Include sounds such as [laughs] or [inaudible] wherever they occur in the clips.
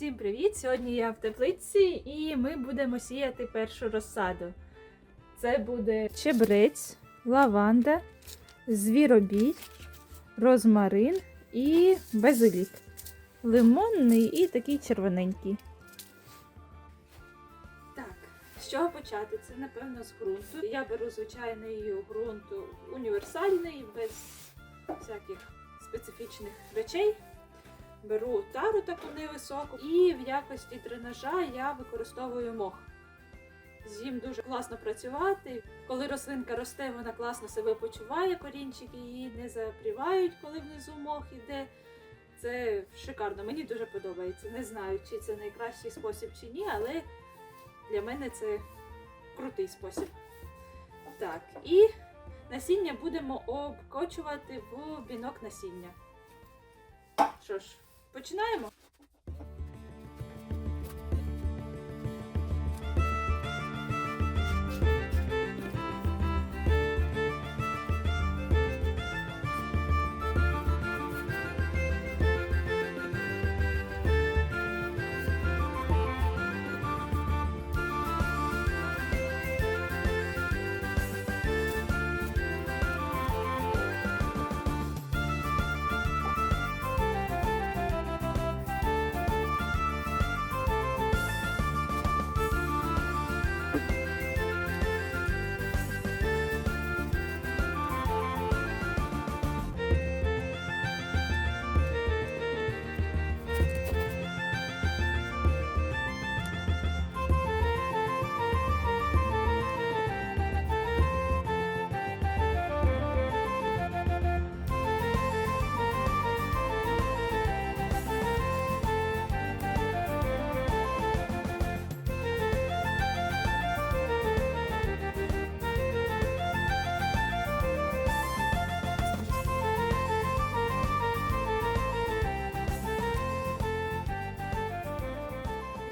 Всім привіт! Сьогодні я в теплиці і ми будемо сіяти першу розсаду. Це буде чебрець, лаванда, звіробій, розмарин і базилік. Лимонний і такий червоненький. Так, з чого почати? Це напевно з ґрунту. Я беру звичайний ґрунт універсальний, без всяких специфічних речей. Беру тару таку невисоку, і в якості дренажа я використовую мох. З ним дуже класно працювати. Коли рослинка росте, вона класно себе почуває, корінчики її не запрівають, коли внизу мох іде. Це шикарно, мені дуже подобається. Не знаю, чи це найкращий спосіб чи ні, але для мене це крутий спосіб. Так, і насіння будемо обкочувати в бінок насіння. Що ж, починаємо?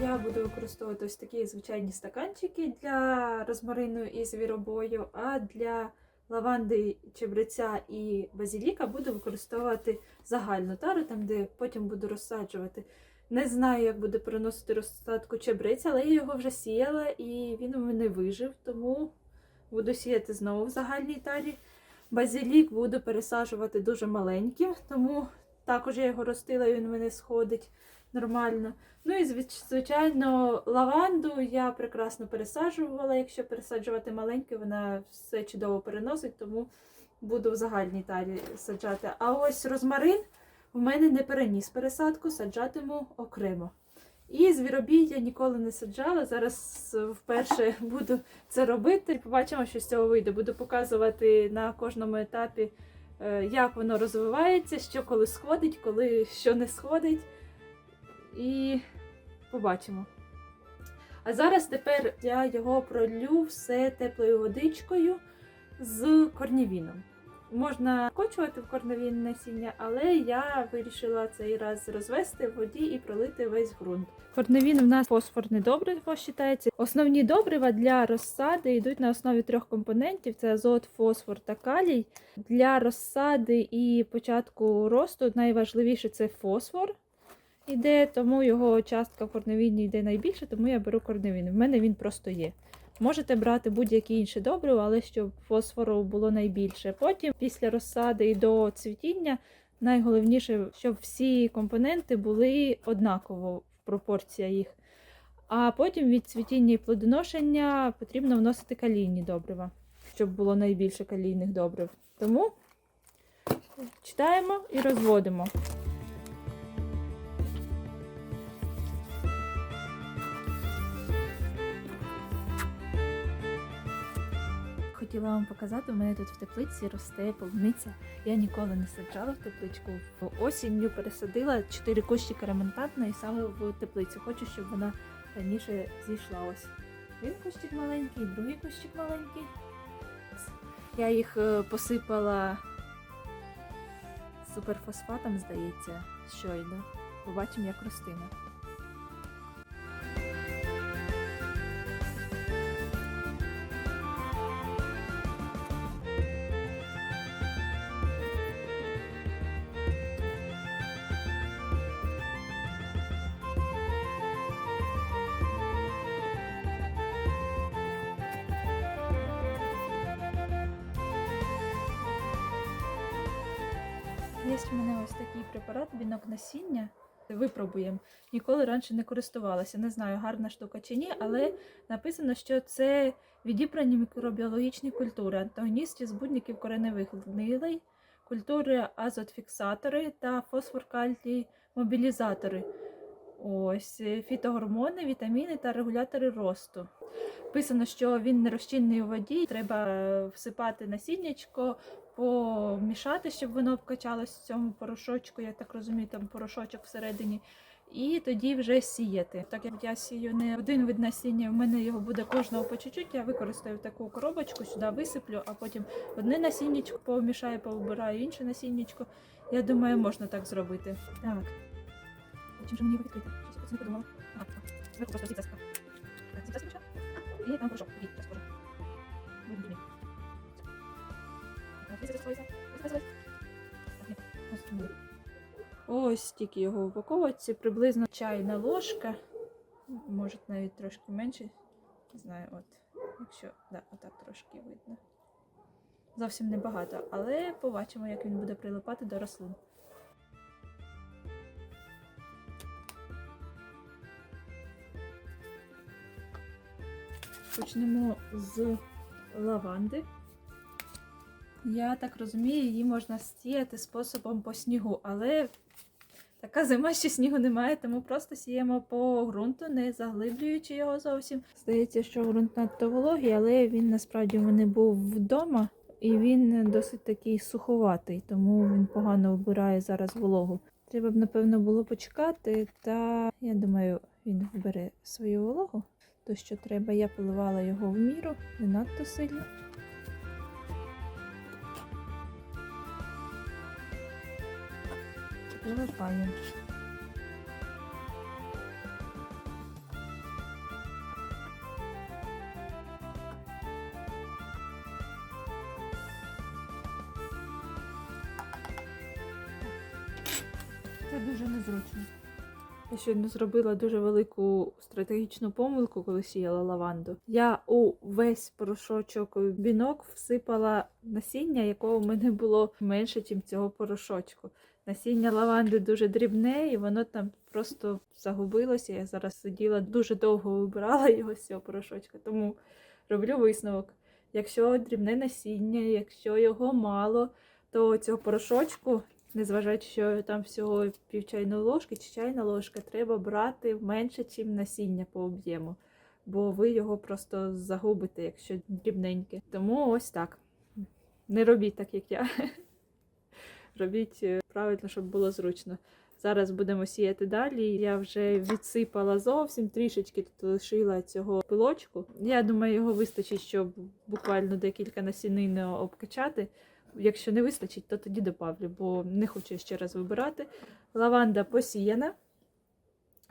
Я буду використовувати ось такі звичайні стаканчики для розмарину і звіробою, а для лаванди, чебреця і базіліка буду використовувати загальну тару, там де потім буду розсаджувати. Не знаю, як буде переносити розсадку чебреця, але я його вже сіяла і він у мене вижив, тому буду сіяти знову в загальній тарі. Базилік буду пересаджувати дуже маленьким, тому також я його ростила і він у мене сходить нормально. Ну і звичайно, лаванду я прекрасно пересаджувала. Якщо пересаджувати маленьке, вона все чудово переносить, тому буду в загальній тарі саджати. А ось розмарин в мене не переніс пересадку, саджатиму окремо. І звіробій я ніколи не саджала. Зараз е, вперше [laughs] буду це робити. Побачимо, що з цього вийде. Буду показувати на кожному етапі, е, як воно розвивається, що коли сходить, коли що не сходить. І побачимо. А зараз тепер я його пролю все теплою водичкою з корнівіном. Можна кочувати в корневін насіння, але я вирішила цей раз розвести в воді і пролити весь ґрунт. Корневін в нас фосфорне добриво вважається. Основні добрива для розсади йдуть на основі трьох компонентів: це азот, фосфор та калій. Для розсади і початку росту найважливіше це фосфор іде, тому його частка в корневіні йде найбільше, тому я беру корневін. В мене він просто є. Можете брати будь-які інші добрива, але щоб фосфору було найбільше. Потім, після розсади і до цвітіння, найголовніше, щоб всі компоненти були однаково в пропорція їх. А потім від цвітіння і плодоношення потрібно вносити калійні добрива, щоб було найбільше калійних добрив. Тому читаємо і розводимо. Хотіла вам показати, у мене тут в теплиці росте полуниця. Я ніколи не саджала в тепличку. Осінню пересадила 4 кущики ремонтантної саме в теплицю. Хочу, щоб вона раніше зійшла ось. Один кущик маленький, другий кущик маленький. Я їх е, посипала суперфосфатом, здається, щойно. Побачимо, як ростиме. В мене ось такий препарат, бінок насіння. Випробуємо. Ніколи раніше не користувалася. Не знаю, гарна штука чи ні, але написано, що це відібрані мікробіологічні культури, антагоністи збудників кореневих гнилей, культури азотфіксатори та фосфор-калій мобілізатори. Ось е, фітогормони, вітаміни та регулятори росту. Писано, що він не розчинний у воді, треба е, всипати насіннячко, помішати, щоб воно вкачалось в цьому порошочку, я так розумію, там порошочок всередині. І тоді вже сіяти. Так як я сію не один вид насіння, в мене його буде кожного по чуть-чуть, я використаю таку коробочку, сюди висиплю, а потім одне насіннячко помішаю, повибираю інше насіннячко. Я думаю, можна так зробити. Так. Чим же мені відкрити? Щось не подумала. Зверху просто мішаю. І там порошок. Ось стільки його упаковується, приблизно чайна ложка, може навіть трошки менше. Не знаю, от, якщо да, отак трошки видно. Зовсім небагато, але побачимо, як він буде прилипати до рослин. Почнемо з лаванди. Я так розумію, її можна сіяти способом по снігу, але така зима, що снігу немає, тому просто сіємо по ґрунту, не заглиблюючи його зовсім. Здається, що ґрунт надто вологий, але він насправді в мене був вдома, і він досить такий суховатий, тому він погано вбирає зараз вологу. Треба б, напевно, було почекати, та я думаю, він вбере свою вологу. То, що треба, я поливала його в міру, не надто сильно. Прилипає. Це дуже незручно. Я щойно зробила дуже велику стратегічну помилку, коли сіяла лаванду. Я у весь порошочок бінок всипала насіння, якого в мене було менше, ніж цього порошочку. Насіння лаванди дуже дрібне, і воно там просто загубилося. Я зараз сиділа дуже довго вибирала його з цього порошочка. Тому роблю висновок. Якщо дрібне насіння, якщо його мало, то цього порошочку, незважаючи, що там всього пів чайної ложки чи чайна ложка, треба брати менше, ніж насіння по об'єму. Бо ви його просто загубите, якщо дрібненьке. Тому ось так. Не робіть так, як я. Робіть е, правильно, щоб було зручно. Зараз будемо сіяти далі. Я вже відсипала зовсім трішечки тут лишила цього пилочку. Я думаю, його вистачить, щоб буквально декілька насінин обкачати. Якщо не вистачить, то тоді добавлю, бо не хочу ще раз вибирати. Лаванда посіяна.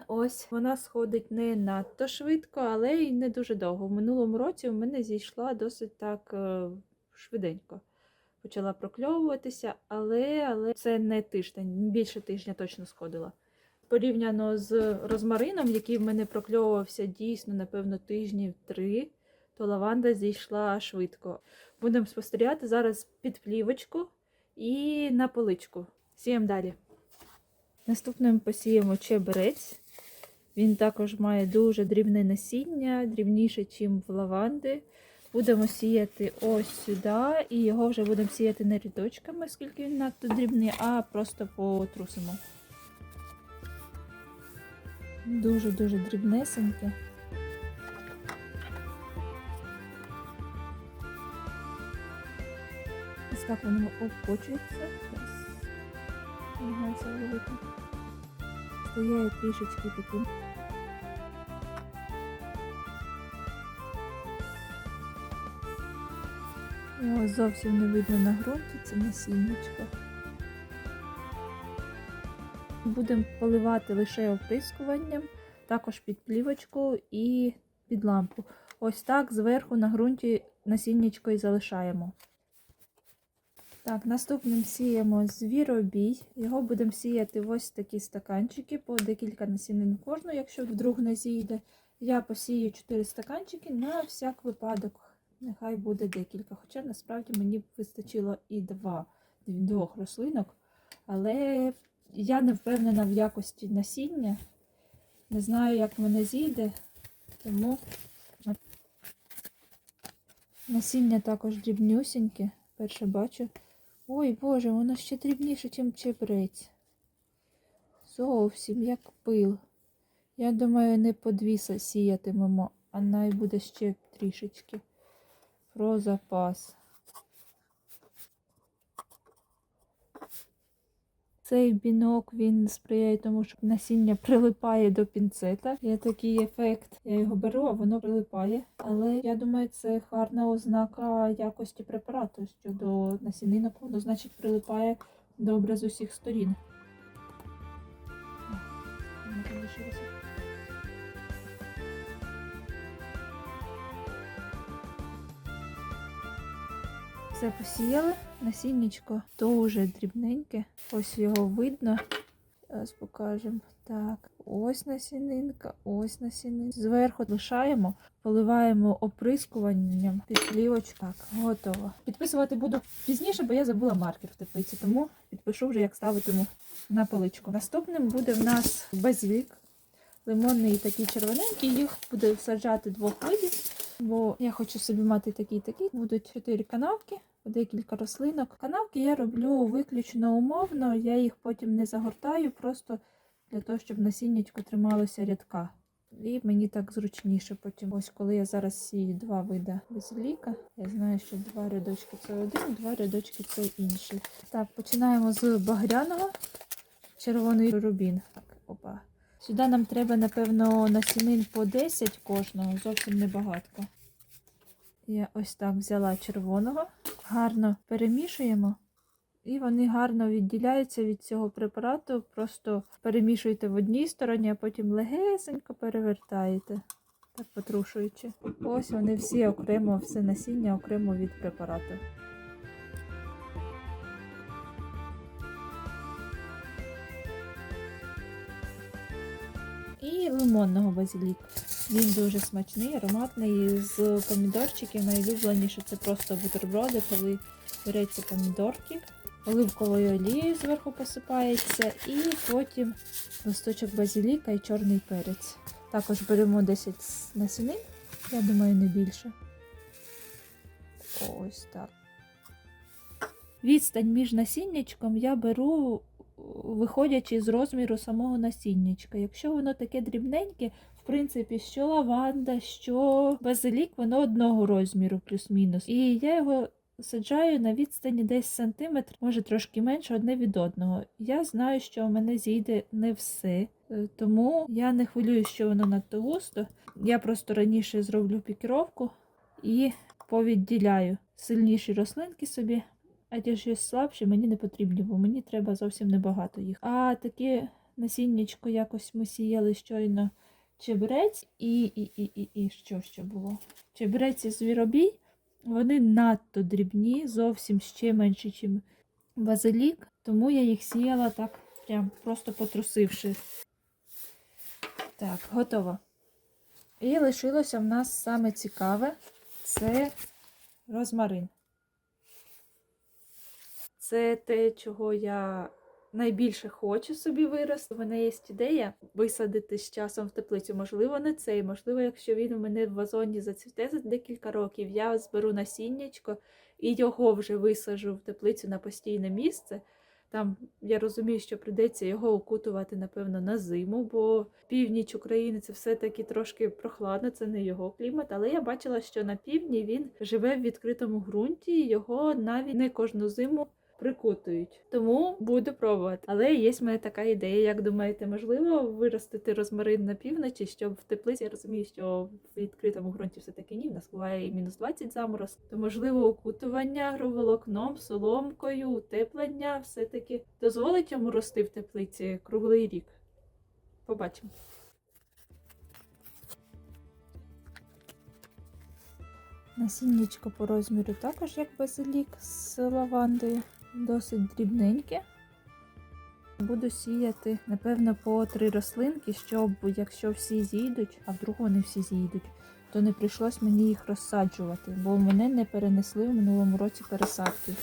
Ось вона сходить не надто швидко, але й не дуже довго. В минулому році у мене зійшла досить так е, швиденько почала прокльовуватися, але, але це не тиждень, більше тижня точно сходила. Порівняно з розмарином, який в мене прокльовувався дійсно, напевно, тижнів три, то лаванда зійшла швидко. Будемо спостерігати зараз під плівочку і на поличку. Сіємо далі. Наступним посіємо чебрець. Він також має дуже дрібне насіння, дрібніше, ніж в лаванди. Будемо сіяти ось сюди, і його вже будемо сіяти не рядочками, оскільки він надто дрібний, а просто потрусимо. Дуже-дуже дрібнесеньке. Ось так воно обкочується. Намагається трішечки таким. Його зовсім не видно на ґрунті, це насіннячко. Будемо поливати лише оприскуванням, також під плівочку і під лампу. Ось так зверху на ґрунті насіннячко і залишаємо. Так, наступним сіємо звіробій. Його будемо сіяти в ось такі стаканчики, по декілька насінин кожну, якщо вдруг не зійде. Я посію 4 стаканчики на всяк випадок. Нехай буде декілька. Хоча насправді мені вистачило і два двох рослинок, Але я не впевнена в якості насіння. Не знаю, як мене зійде, тому насіння також дрібнюсіньке. Перше бачу. Ой Боже, воно ще дрібніше, ніж чебрець. Зовсім як пил. Я думаю, не по дві сіятимемо, а най буде ще трішечки. Про запас. Цей бінок він сприяє тому, що насіння прилипає до пінцета. Є такий ефект. Я його беру, а воно прилипає. Але я думаю, це гарна ознака якості препарату щодо насінинок. Воно значить прилипає добре з усіх сторін. Все посіяли. Насіннячко дуже дрібненьке. Ось його видно. Зараз покажемо. Так, ось насінинка, ось насінинка. Зверху лишаємо, поливаємо оприскуванням під плівочку. Так, готово. Підписувати буду пізніше, бо я забула маркер в теплиці, тому підпишу вже, як ставитиму на поличку. Наступним буде в нас базилік. Лимонний такий червоненький. Їх буду саджати двох видів, бо я хочу собі мати такий такий. Будуть чотири канавки декілька рослинок. Канавки я роблю виключно умовно, я їх потім не загортаю, просто для того, щоб насіннячко трималося рядка. І мені так зручніше потім. Ось коли я зараз сію два види базиліка, я знаю, що два рядочки це один, два рядочки це інший. Так, починаємо з багряного, червоний рубін. Так, опа. Сюди нам треба, напевно, насінин по 10 кожного, зовсім небагатко. Я ось так взяла червоного, гарно перемішуємо, і вони гарно відділяються від цього препарату. Просто перемішуєте в одній стороні, а потім легесенько перевертаєте, так потрушуючи. Ось вони всі окремо, все насіння окремо від препарату. Лимонного базиліку. Він дуже смачний, ароматний. З помідорчиків найулюбленіше це просто бутерброди, коли береться помідорки, оливковою олією зверху посипається, і потім листочок базиліка і чорний перець. Також беремо 10 насінин, я думаю, не більше. Ось так. Відстань між насіннячком я беру, виходячи з розміру самого насіннячка. Якщо воно таке дрібненьке, в принципі, що лаванда, що базилік, воно одного розміру, плюс-мінус. І я його саджаю на відстані десь сантиметр, може трошки менше одне від одного. Я знаю, що у мене зійде не все, е, тому я не хвилюю, що воно надто густо. Я просто раніше зроблю пікіровку і повідділяю сильніші рослинки собі. А ті ж слабші мені не потрібні, бо мені треба зовсім небагато їх. А таке насіннячко якось ми сіяли щойно чебрець і, і, і, і, і що ще було? Чебрець і звіробій, вони надто дрібні, зовсім ще менше, ніж базилік, тому я їх сіяла так, прям просто потрусивши. Так, готово. І лишилося в нас саме цікаве це розмарин. Це те, чого я найбільше хочу собі вирости. У мене є ідея висадити з часом в теплицю. Можливо, не цей, можливо, якщо він у мене в вазоні зацвіте за декілька років, я зберу насіннячко і його вже висаджу в теплицю на постійне місце. Там я розумію, що прийдеться його окутувати, напевно, на зиму, бо північ України це все-таки трошки прохладно, це не його клімат. Але я бачила, що на півдні він живе в відкритому ґрунті, його навіть не кожну зиму прикутують. Тому буду пробувати. Але є в мене така ідея. Як думаєте, можливо виростити розмарин на півночі, щоб в теплиці я розумію, що в відкритому ґрунті все таки ні, в нас буває і мінус 20 замороз. То можливо окутування агроволокном, соломкою, утеплення все-таки дозволить йому рости в теплиці круглий рік. Побачимо. Насіннячко по розміру також як базилік з лавандою, досить дрібненьке. Буду сіяти, напевно, по три рослинки, щоб якщо всі зійдуть, а вдруг вони всі зійдуть, то не прийшлось мені їх розсаджувати, бо мене не перенесли в минулому році пересадки.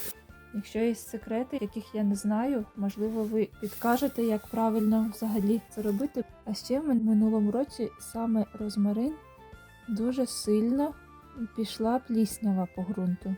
Якщо є секрети, яких я не знаю, можливо, ви підкажете, як правильно взагалі це робити. А ще в минулому році саме розмарин дуже сильно пішла пліснява по ґрунту.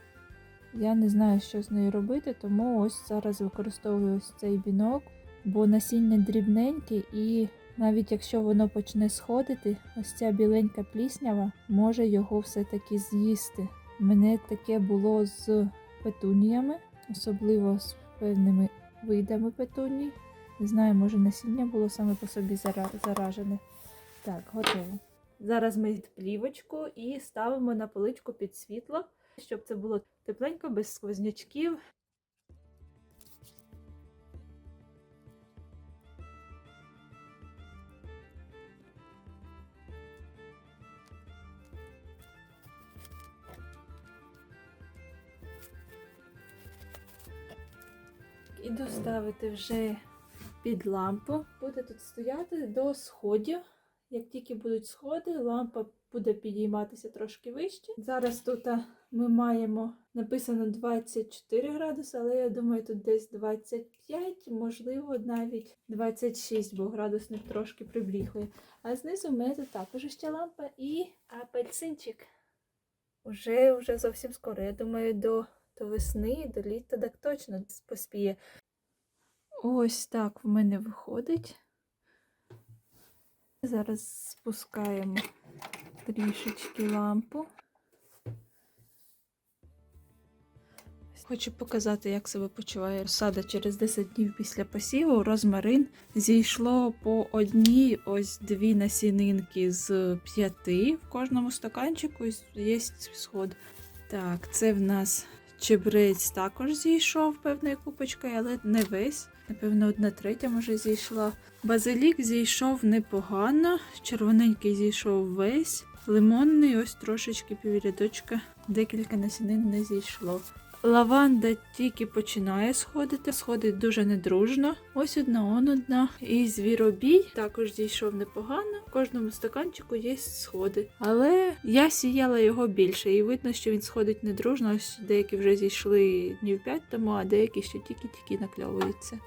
Я не знаю, що з нею робити, тому ось зараз використовую ось цей бінок, бо насіння дрібненьке і навіть якщо воно почне сходити, ось ця біленька пліснява може його все-таки з'їсти. Мене таке було з петуніями, особливо з певними видами петуній. Не знаю, може насіння було саме по собі заражене. Так, готово. Зараз ми плівочку і ставимо на поличку під світло, щоб це було тепленько, без сквознячків. Іду ставити вже під лампу. Буде тут стояти до сходів. Як тільки будуть сходи, лампа буде підійматися трошки вище. Зараз тут ми маємо написано 24 градуси, але я думаю, тут десь 25, можливо, навіть 26, бо градусник трошки приблігує. А знизу в мене також ще лампа і апельсинчик. Уже, уже зовсім скоро. Я думаю, до, до весни, до літа так точно поспіє. Ось так в мене виходить. Зараз спускаємо трішечки лампу. Хочу показати, як себе почуває розсада через 10 днів після посіву. Розмарин зійшло по одній, ось дві насінинки з п'яти в кожному стаканчику. Є сход. Так, це в нас чебрець також зійшов певною купочкою, але не весь. Напевно, одна третя може зійшла. Базилік зійшов непогано, червоненький зійшов весь, лимонний ось трошечки піврядочка, декілька насінин не зійшло. Лаванда тільки починає сходити, сходить дуже недружно. Ось одна, он одна. І звіробій також зійшов непогано. В кожному стаканчику є сходи. Але я сіяла його більше, і видно, що він сходить недружно. Ось деякі вже зійшли днів 5 тому, а деякі ще тільки-тільки накльовуються.